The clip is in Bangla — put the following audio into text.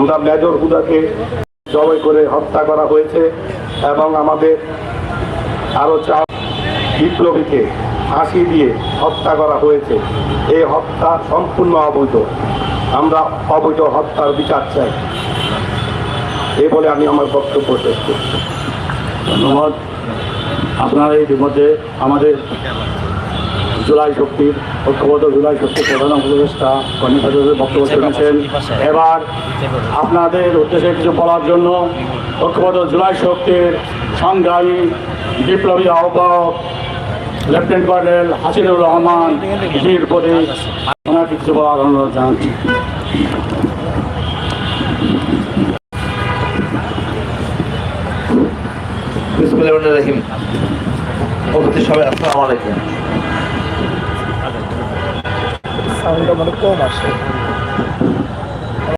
আমরা মেজর হুদাকে জবাই করে হত্যা করা হয়েছে এবং আমাদের আরও চার বিপ্লবীকে ফাঁসি দিয়ে হত্যা করা হয়েছে। এই হত্যা সম্পূর্ণ অবৈধ। আমরা অবৈধ হত্যার বিচার চাই। এই বলে আমি আমার বক্তব্য শেষ করছি। ধন্যবাদ। আপনারা ইতিমধ্যে আমাদের জুলাই শক্তির ঐক্যবদ্ধ জুলাই শক্তির প্রধান উপদেষ্টা কর্মীকাজের বক্তব্য শুনেছেন। এবার আপনাদের উদ্দেশ্যে কিছু বলার জন্য ঐক্যবদ্ধ জুলাই শক্তির সংগ্রামী বিপ্লবী আহ্বায়ক লেফটেন্যান্ট কর্নেল হাসিনুর রহমান জির প্রতি ওনাকে কিছু বলার অনুরোধ জানাচ্ছি। রহিম। সবাই আসসালামু আলাইকুম। সাউন্ডটা মানে কম আসে